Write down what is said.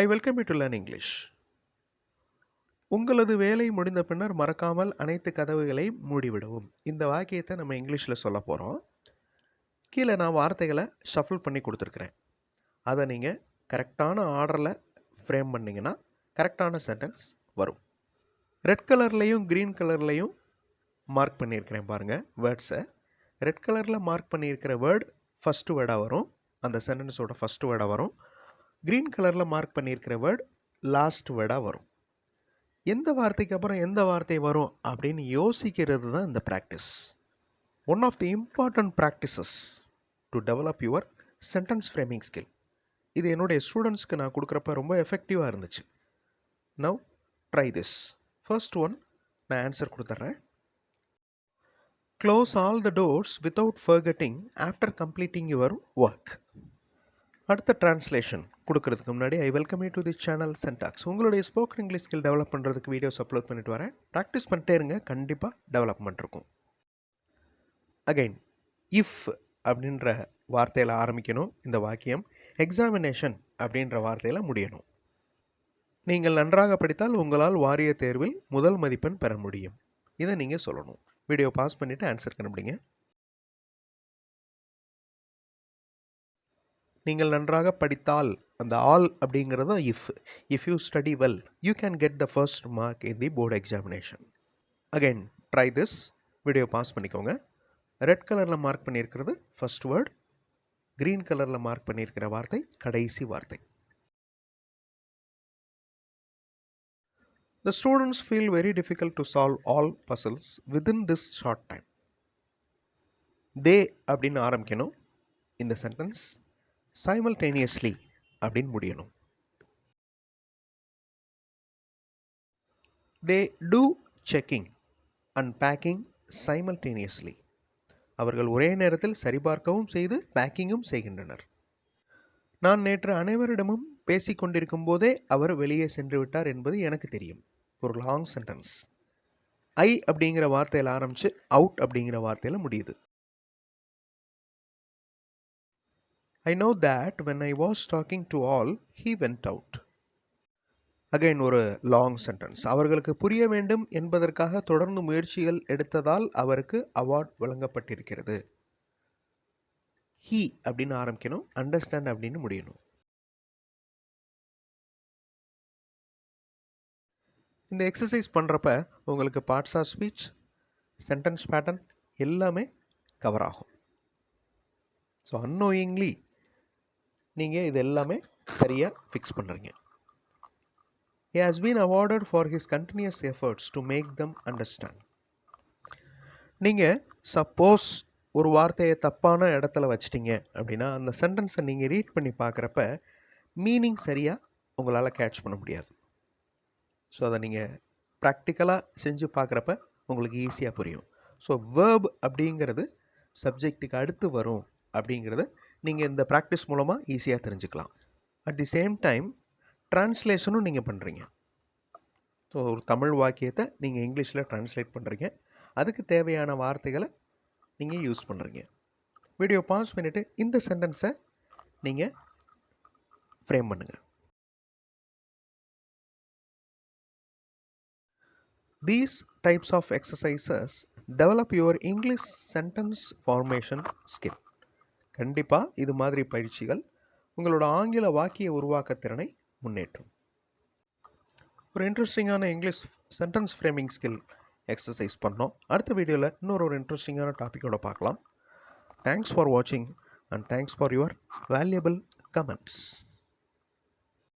I welcome you to learn English உங்களது வேலை முடிந்த பின்னர் மறக்காமல் அனைத்து கதவுகளை மூடிவிடவும். இந்த வாக்கியத்தை நம்ம இங்கிலீஷில் சொல்ல போகிறோம் கீழே நான் வார்த்தைகளை ஷஃபிள் பண்ணி கொடுத்துருக்குறேன். அதை நீங்கள் கரெக்டான ஆர்டரில் ஃப்ரேம் பண்ணிங்கன்னா கரெக்டான சென்டென்ஸ் வரும். ரெட் கலர்லேயும் க்ரீன் கலர்லேயும் மார்க் பண்ணியிருக்கிறேன் பாருங்கள் வேர்ட்ஸை ரெட் கலரில் மார்க் பண்ணியிருக்கிற வேர்டு ஃபஸ்ட்டு வேர்டாக வரும். அந்த சென்டென்ஸோட ஃபஸ்ட்டு வேர்டாக வரும். க்ரீன் கலரில் மார்க் பண்ணியிருக்கிற வேர்டு லாஸ்ட் வேர்டாக வரும். எந்த வார்த்தைக்கு அப்புறம் எந்த வார்த்தை வரும் அப்படின்னு யோசிக்கிறது தான் இந்த practice one of the important practices to develop your sentence framing skill இது என்னுடைய ஸ்டூடெண்ட்ஸ்க்கு நான் கொடுக்குறப்ப ரொம்ப எஃபெக்டிவாக இருந்துச்சு. Now try this first one நான் ஆன்சர் கொடுத்துட்றேன். Close all the doors without forgetting after completing your work அடுத்த டிரான்ஸ்லேஷன் கொடுக்கறதுக்கு முன்னாடி I welcome you to the channel Syntax உங்களுடைய ஸ்போக்கன் இங்கிலீஷ் ஸ்கில் டெவலப் பண்ணுறதுக்கு வீடியோஸ் அப்லோட் பண்ணிட்டு வரேன். ப்ராக்டிஸ் பண்ணிட்டே இருங்க கண்டிப்பாக டெவலப்மெண்ட் இருக்கும். அகைன் இஃப் அப்படின்ற வார்த்தையில் ஆரம்பிக்கணும் இந்த வாக்கியம். எக்ஸாமினேஷன் அப்படின்ற வார்த்தையில் முடியணும். நீங்கள் நன்றாக படித்தால் உங்களால் வாரிய தேர்வில் முதல் மதிப்பெண் பெற முடியும். இதை நீங்கள் சொல்லணும். வீடியோ பாஸ் பண்ணிவிட்டு ஆன்சர் கண்டுபிடிங்க. நீங்கள் நன்றாக படித்தால் அந்த ஆல் அப்படிங்கிறது தான் if if you study well you can get the first mark in the board examination again try this video pause பண்ணிக்கோங்க. ரெட் கலரில் மார்க் பண்ணியிருக்கிறது ஃபர்ஸ்ட் வேர்ட் க்ரீன் கலரில் மார்க் பண்ணியிருக்கிற வார்த்தை கடைசி வார்த்தை. The students feel very difficult to solve all puzzles within this short time. தே அப்படின்னு ஆரம்பிக்கணும். இந்த சென்டென்ஸ் சைமல்டேனியஸ்லி அப்படின்னு முடியணும். They do checking and packing simultaneously அவர்கள் ஒரே நேரத்தில் சரிபார்க்கவும் செய்து பேக்கிங்கும் செய்கின்றனர். நான் நேற்று அனைவரிடமும் பேசிக்கொண்டிருக்கும் போதே அவர் வெளியே சென்று விட்டார் என்பது எனக்கு தெரியும். ஒரு லாங் சென்டென்ஸ் ஐ அப்படிங்கிற வார்த்தையில் ஆரம்பித்து அவுட் அப்படிங்கிற வார்த்தையில் முடியுது. I know that when I was talking to all he went out again ஒரு லாங் சென்டென்ஸ் அவர்களுக்கு புரிய வேண்டும் என்பதற்காக தொடர்ந்து முயற்சிகள் எடுத்ததால் அவருக்கு அவார்ட் வழங்கப்பட்டிருக்கிறது. ஹீ அப்படின்னு ஆரம்பிக்கணும் அண்டர்ஸ்டாண்ட் அப்படின்னு முடியணும். இந்த எக்ஸசைஸ் பண்ணுறப்ப உங்களுக்கு parts of speech sentence pattern எல்லாமே கவர் ஆகும். ஸோ அன்னோயிங்லி நீங்கள் இது எல்லாமே சரியாக ஃபிக்ஸ் பண்ணுறீங்க he has been awarded for his continuous efforts to make them understand நீங்கள் சப்போஸ் ஒரு வார்த்தையை தப்பான இடத்துல வச்சிட்டிங்க அப்படின்னா அந்த சென்டென்ஸை நீங்கள் ரீட் பண்ணி பார்க்குறப்ப மீனிங் சரியாக உங்களால் கேட்ச் பண்ண முடியாது. ஸோ அதை நீங்கள் ப்ராக்டிக்கலாக செஞ்சு பார்க்குறப்ப உங்களுக்கு ஈஸியாக புரியும். ஸோ வேர்ப் அப்படிங்கிறது சப்ஜெக்ட்டுக்கு அடுத்து வரும் அப்படிங்கிறத நீங்கள் இந்த ப்ராக்டிஸ் மூலமாக ஈஸியாக தெரிஞ்சுக்கலாம். அட் தி சேம் டைம் ட்ரான்ஸ்லேஷனும் நீங்கள் பண்ணுறீங்க ஸோ ஒரு தமிழ் வாக்கியத்தை நீங்கள் இங்கிலீஷில் ட்ரான்ஸ்லேட் பண்ணுறீங்க அதுக்கு தேவையான வார்த்தைகளை நீங்கள் யூஸ் பண்ணுறீங்க வீடியோ பாஸ் பண்ணிவிட்டு இந்த சென்டென்ஸை நீங்கள் ஃப்ரேம் பண்ணுங்கள் These types of exercises develop your English sentence formation skill. கண்டிப்பாக இது மாதிரி பயிற்சிகள் உங்களோட ஆங்கில வாக்கிய உருவாக்க திறனை முன்னேற்றும். ஒரு இன்ட்ரெஸ்டிங்கான English sentence framing skill exercise பண்ணோம். அடுத்த வீடியோவில் இன்னொரு ஒரு இன்ட்ரெஸ்டிங்கான டாப்பிக்கோட பார்க்கலாம். தேங்க்ஸ் ஃபார் வாட்சிங் and thanks for your valuable comments